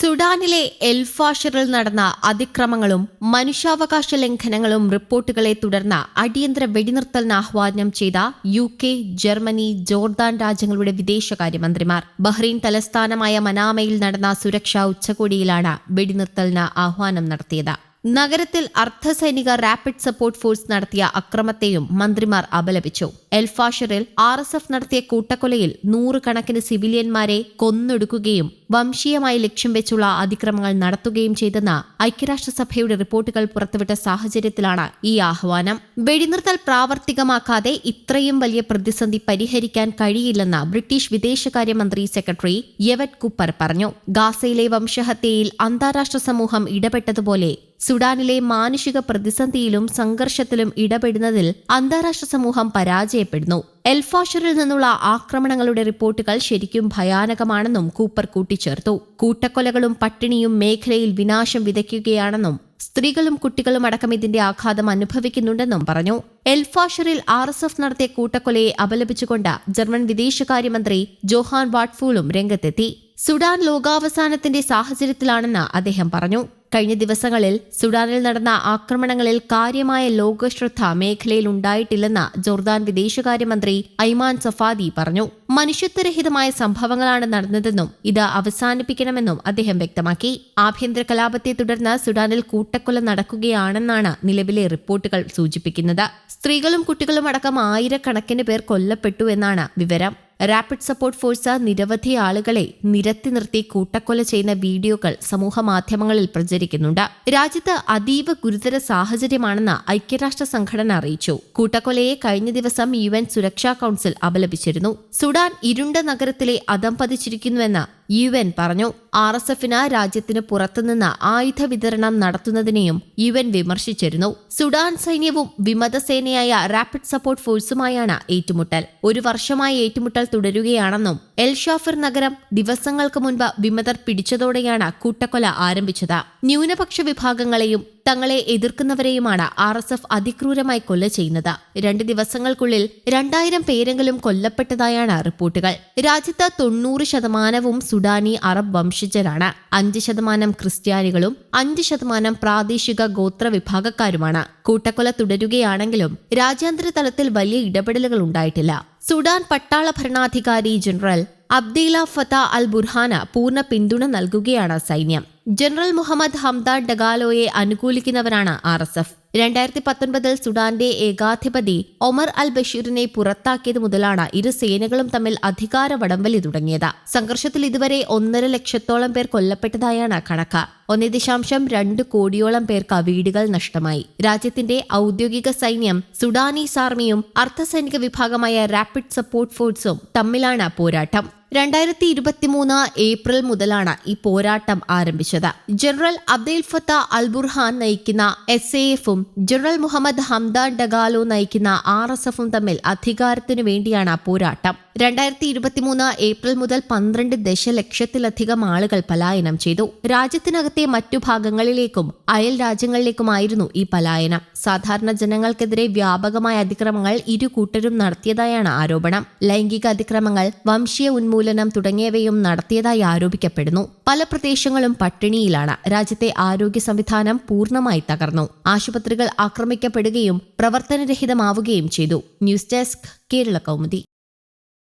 സുഡാനിലെ എൽഫാഷറിൽ നടന്ന അതിക്രമങ്ങളും മനുഷ്യാവകാശ ലംഘനങ്ങളും റിപ്പോർട്ടുകളെ തുടർന്ന് അടിയന്തര വെടിനിർത്തലിന് ആഹ്വാനം ചെയ്ത യു കെ ജർമ്മനി ജോർദാൻ രാജ്യങ്ങളുടെ വിദേശകാര്യമന്ത്രിമാർ. ബഹ്റൈൻ തലസ്ഥാനമായ മനാമയിൽ നടന്ന സുരക്ഷാ ഉച്ചകോടിയിലാണ് വെടിനിർത്തലിന് ആഹ്വാനം നടത്തിയത്. നഗരത്തിൽ അർദ്ധസൈനിക റാപ്പിഡ് സപ്പോർട്ട് ഫോഴ്സ് നടത്തിയ അക്രമത്തെയും മന്ത്രിമാർ അപലപിച്ചു. എൽഫാഷറിൽ ആർ എസ് എഫ് നടത്തിയ കൂട്ടക്കൊലയിൽ നൂറുകണക്കിന് സിവിലിയന്മാരെ കൊന്നൊടുക്കുകയും വംശീയമായി ലക്ഷ്യം വെച്ചുള്ള അതിക്രമങ്ങൾ നടത്തുകയും ചെയ്തെന്ന ഐക്യരാഷ്ട്രസഭയുടെ റിപ്പോർട്ടുകൾ പുറത്തുവിട്ട സാഹചര്യത്തിലാണ് ഈ ആഹ്വാനം. വെടിനിർത്തൽ പ്രാവർത്തികമാക്കാതെ ഇത്രയും വലിയ പ്രതിസന്ധി പരിഹരിക്കാൻ കഴിയില്ലെന്ന് ബ്രിട്ടീഷ് വിദേശകാര്യമന്ത്രി സെക്രട്ടറി യെവറ്റ് കുപ്പർ പറഞ്ഞു. ഗാസയിലെ വംശഹത്യയിൽ അന്താരാഷ്ട്ര സമൂഹം ഇടപെട്ടതുപോലെ സുഡാനിലെ മാനുഷിക പ്രതിസന്ധിയിലും സംഘർഷത്തിലും ഇടപെടുന്നതിൽ അന്താരാഷ്ട്ര സമൂഹം പരാജയപ്പെടുന്നു. എൽഫാഷറിൽ നിന്നുള്ള ആക്രമണങ്ങളുടെ റിപ്പോർട്ടുകൾ ശരിക്കും ഭയാനകമാണെന്നും കൂപ്പർ കൂട്ടിച്ചേർത്തു. കൂട്ടക്കൊലകളും പട്ടിണിയും മേഖലയിൽ വിനാശം വിതയ്ക്കുകയാണെന്നും സ്ത്രീകളും കുട്ടികളും അടക്കം ഇതിന്റെ ആഘാതം അനുഭവിക്കുന്നുണ്ടെന്നും പറഞ്ഞു. എൽഫാഷറിൽ ആർ എസ് എഫ് നടത്തിയ കൂട്ടക്കൊലയെ അപലപിച്ചുകൊണ്ട് ജർമ്മൻ വിദേശകാര്യമന്ത്രി ജോഹാൻ വാട്ട്ഫൂളും രംഗത്തെത്തി. സുഡാൻ ലോകാവസാനത്തിന്റെ സാഹചര്യത്തിലാണെന്ന് അദ്ദേഹം പറഞ്ഞു. കഴിഞ്ഞ ദിവസങ്ങളിൽ സുഡാനിൽ നടന്ന ആക്രമണങ്ങളിൽ കാര്യമായ ലോകശ്രദ്ധ മേഖലയിൽ ഉണ്ടായിട്ടില്ലെന്ന് ജോർദാൻ വിദേശകാര്യമന്ത്രി ഐമാൻ സഫാദി പറഞ്ഞു. മനുഷ്യത്വരഹിതമായ സംഭവങ്ങളാണ് നടന്നതെന്നും ഇത് അവസാനിപ്പിക്കണമെന്നും അദ്ദേഹം വ്യക്തമാക്കി. ആഭ്യന്തര കലാപത്തെ തുടർന്ന് സുഡാനിൽ കൂട്ടക്കൊല നടക്കുകയാണെന്നാണ് നിലവിലെ റിപ്പോർട്ടുകൾ സൂചിപ്പിക്കുന്നത്. സ്ത്രീകളും കുട്ടികളും അടക്കം ആയിരക്കണക്കിന് പേർ കൊല്ലപ്പെട്ടു എന്നാണ് വിവരം. റാപ്പിഡ് സപ്പോർട്ട് ഫോഴ്സ് നിരവധി ആളുകളെ നിരത്തി നിർത്തി കൂട്ടക്കൊല ചെയ്യുന്ന വീഡിയോകൾ സമൂഹ മാധ്യമങ്ങളിൽ പ്രചരിക്കുന്നുണ്ട്. രാജ്യത്ത് അതീവ ഗുരുതര സാഹചര്യമാണെന്ന് ഐക്യരാഷ്ട്ര സംഘടന അറിയിച്ചു. കൂട്ടക്കൊലയെ കഴിഞ്ഞ ദിവസം യു എൻ സുരക്ഷാ കൌൺസിൽ അപലപിച്ചിരുന്നു. സുഡാൻ ഇരുണ്ട നഗരത്തിലെ അധംപതിച്ചിരിക്കുന്നുവെന്ന് യു എൻ പറഞ്ഞു ആർ എസ് എഫിന് രാജ്യത്തിന് പുറത്തുനിന്ന് ആയുധ വിതരണം നടത്തുന്നതിനെയും യു എൻ വിമർശിച്ചിരുന്നു. സുഡാൻ സൈന്യവും വിമതസേനയായ റാപ്പിഡ് സപ്പോർട്ട് ഫോഴ്സുമായാണ് ഏറ്റുമുട്ടൽ. ഒരു വർഷമായി ഏറ്റുമുട്ടൽ തുടരുകയാണെന്നും എൽ ഷാഫിർ നഗരം ദിവസങ്ങൾക്ക് മുൻപ് വിമതർ പിടിച്ചതോടെയാണ് കൂട്ടക്കൊല ആരംഭിച്ചത്. ന്യൂനപക്ഷ വിഭാഗങ്ങളെയും തങ്ങളെ എതിർക്കുന്നവരെയുമാണ് ആർ എസ് എഫ് അതിക്രൂരമായി കൊല്ല ചെയ്യുന്നത്. രണ്ട് ദിവസങ്ങൾക്കുള്ളിൽ രണ്ടായിരം പേരെങ്കിലും കൊല്ലപ്പെട്ടതായാണ് റിപ്പോർട്ടുകൾ. രാജ്യത്ത് തൊണ്ണൂറ് ശതമാനവും സുഡാനി അറബ് വംശജരാണ്. അഞ്ച് ശതമാനം ക്രിസ്ത്യാനികളും അഞ്ച് ശതമാനം പ്രാദേശിക ഗോത്ര വിഭാഗക്കാരുമാണ്. കൂട്ടക്കൊല തുടരുകയാണെങ്കിലും രാജ്യാന്തര തലത്തിൽ വലിയ ഇടപെടലുകൾ ഉണ്ടായിട്ടില്ല. സുഡാൻ പട്ടാള ഭരണാധികാരി ജനറൽ അബ്ദീല ഫത്ത അൽ ബുർഹാന പൂർണ പിന്തുണ നൽകുകയാണ് സൈന്യം. ജനറൽ മുഹമ്മദ് ഹംദാൻ ഡഗാലോയെ അനുകൂലിക്കുന്നവരാണ് ആർ രണ്ടായിരത്തി പത്തൊൻപതിൽ സുഡാന്റെ ഏകാധിപതി ഒമർ അൽ ബഷീറിനെ പുറത്താക്കിയത് മുതലാണ് ഇരു സേനകളും തമ്മിൽ അധികാര വടംവലി തുടങ്ങിയത്. സംഘർഷത്തിൽ ഇതുവരെ ഒന്നര ലക്ഷത്തോളം പേർ കൊല്ലപ്പെട്ടതായാണ് കണക്ക്. ഒന്നേ ദശാംശം രണ്ട് കോടിയോളം പേർക്ക് വീടുകൾ നഷ്ടമായി. രാജ്യത്തിന്റെ ഔദ്യോഗിക സൈന്യം സുഡാനീസ് ആർമിയും അർദ്ധസൈനിക വിഭാഗമായ റാപ്പിഡ് സപ്പോർട്ട് ഫോഴ്സും തമ്മിലാണ് പോരാട്ടം. രണ്ടായിരത്തി ഇരുപത്തിമൂന്ന് ഏപ്രിൽ മുതലാണ് ഈ പോരാട്ടം ആരംഭിച്ചത്. ജനറൽ അബ്ദുൽ ഫത്ത അൽബുർഹാൻ നയിക്കുന്ന എസ് എ എഫും ജനറൽ മുഹമ്മദ് ഹംദാൻ ഡഗാലോ നയിക്കുന്ന ആർ എസ് എഫും തമ്മിൽ അധികാരത്തിനു വേണ്ടിയാണ് പോരാട്ടം. രണ്ടായിരത്തി ഇരുപത്തിമൂന്ന് ഏപ്രിൽ മുതൽ പന്ത്രണ്ട് ദശലക്ഷത്തിലധികം ആളുകൾ പലായനം ചെയ്തു. രാജ്യത്തിനകത്തെ മറ്റു ഭാഗങ്ങളിലേക്കും അയൽ രാജ്യങ്ങളിലേക്കുമായിരുന്നു ഈ പലായനം. സാധാരണ ജനങ്ങൾക്കെതിരെ വ്യാപകമായ അതിക്രമങ്ങൾ ഇരു കൂട്ടരും നടത്തിയതായാണ് ആരോപണം. ലൈംഗിക അതിക്രമങ്ങൾ വംശീയ ഉന്മൂലനം തുടങ്ങിയവയും നടത്തിയതായി ആരോപിക്കപ്പെടുന്നു. പല പ്രദേശങ്ങളും പട്ടിണിയിലാണ്. രാജ്യത്തെ ആരോഗ്യ സംവിധാനം പൂർണമായി തകർന്നു. ആശുപത്രികൾ ആക്രമിക്കപ്പെടുകയും പ്രവർത്തനരഹിതമാവുകയും ചെയ്തു. News desk Kerala Kaumudi.